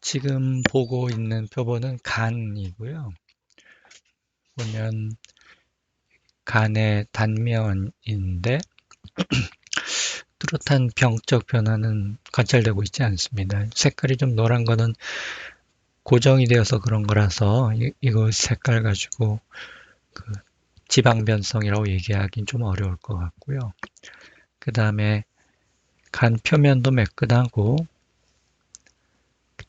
지금 보고 있는 표본은 간이고요. 보면 간의 단면인데 뚜렷한 병적 변화는 관찰되고 있지 않습니다. 색깔이 좀 노란 거는 고정이 되어서 그런 거라서 이, 이거 색깔 가지고 그 지방 변성이라고 얘기하기는 좀 어려울 것 같고요. 그 다음에 간 표면도 매끈하고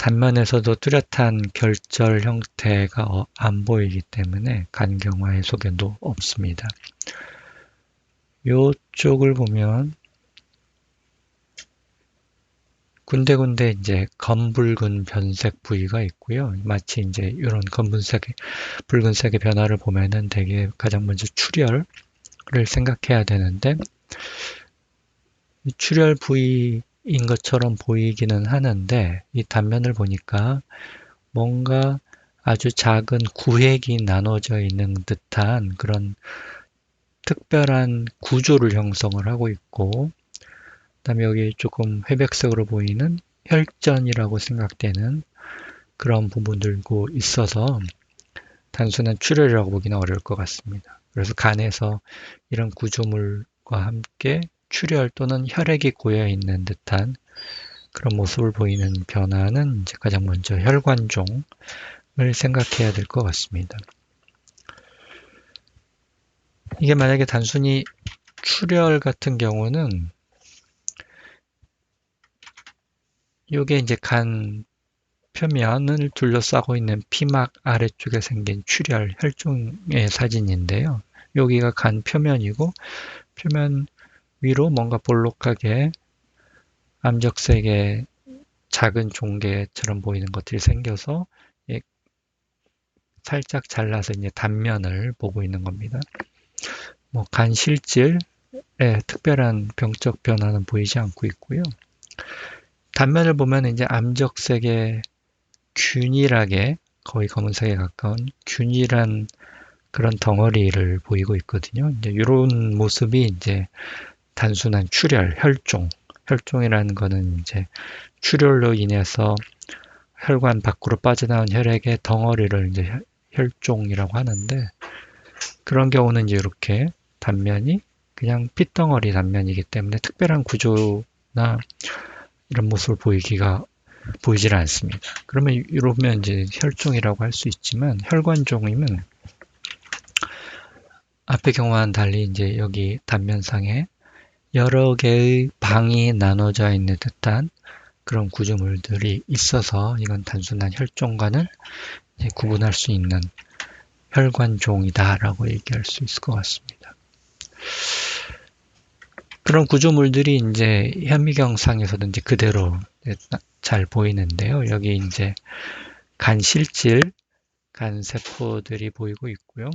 단면에서도 뚜렷한 결절 형태가 어, 안 보이기 때문에 간경화의 소견도 없습니다. 이쪽을 보면 군데군데 이제 검붉은 변색 부위가 있고요. 마치 이제 이런 검은색, 붉은색의 변화를 보면은 되게 가장 먼저 출혈을 생각해야 되는데 출혈 부위 인 것처럼 보이기는 하는데 이 단면을 보니까 뭔가 아주 작은 구획이 나눠져 있는 듯한 그런 특별한 구조를 형성을 하고 있고 그 다음에 여기 조금 회백색으로 보이는 혈전이라고 생각되는 그런 부분들고 있어서 단순한 출혈이라고 보기는 어려울 것 같습니다. 그래서 간에서 이런 구조물과 함께 출혈 또는 혈액이 고여 있는 듯한 그런 모습을 보이는 변화는 이제 가장 먼저 혈관종을 생각해야 될 것 같습니다. 이게 만약에 단순히 출혈 같은 경우는 이게 이제 간 표면을 둘러싸고 있는 피막 아래쪽에 생긴 출혈 혈종의 사진인데요. 여기가 간 표면이고 표면 위로 뭔가 볼록하게 암적색의 작은 종개처럼 보이는 것들이 생겨서 살짝 잘라서 이제 단면을 보고 있는 겁니다. 뭐 간 실질에 특별한 병적 변화는 보이지 않고 있고요. 단면을 보면 이제 암적색의 균일하게 거의 검은색에 가까운 균일한 그런 덩어리를 보이고 있거든요. 이제 이런 모습이 이제 단순한 출혈, 혈종. 혈종이라는 거는 이제 출혈로 인해서 혈관 밖으로 빠져나온 혈액의 덩어리를 이제 혈종이라고 하는데 그런 경우는 이제 이렇게 단면이 그냥 핏덩어리 단면이기 때문에 특별한 구조나 이런 모습을 보이기가 보이질 않습니다. 그러면 이러면 이제 혈종이라고 할 수 있지만 혈관종이면 앞의 경우와는 달리 이제 여기 단면상에 여러 개의 방이 나눠져 있는 듯한 그런 구조물들이 있어서 이건 단순한 혈종과는 구분할 수 있는 혈관종이다라고 얘기할 수 있을 것 같습니다. 그런 구조물들이 이제 현미경상에서도 이제 그대로 잘 보이는데요. 여기 이제 간 실질, 간 세포들이 보이고 있고요.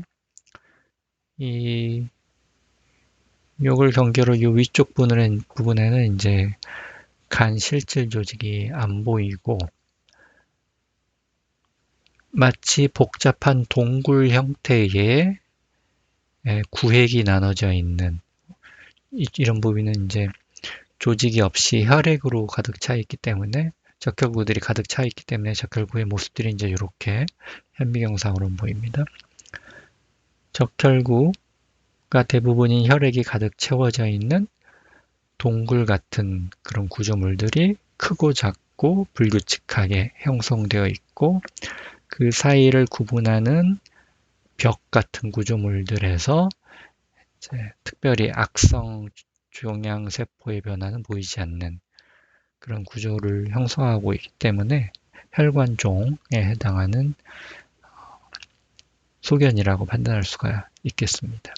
이 요걸 경계로 이 위쪽 부분에는, 부분에는 이제 간 실질 조직이 안 보이고 마치 복잡한 동굴 형태의 구획이 나눠져 있는 이런 부위는 이제 조직이 없이 혈액으로 가득 차 있기 때문에 적혈구들이 가득 차 있기 때문에 적혈구의 모습들이 이제 이렇게 현미경상으로 보입니다. 적혈구 가 대부분인 혈액이 가득 채워져 있는 동굴 같은 그런 구조물들이 크고 작고 불규칙하게 형성되어 있고 그 사이를 구분하는 벽 같은 구조물들에서 특별히 악성 종양 세포의 변화는 보이지 않는 그런 구조를 형성하고 있기 때문에 혈관종에 해당하는 어, 소견이라고 판단할 수가 있겠습니다.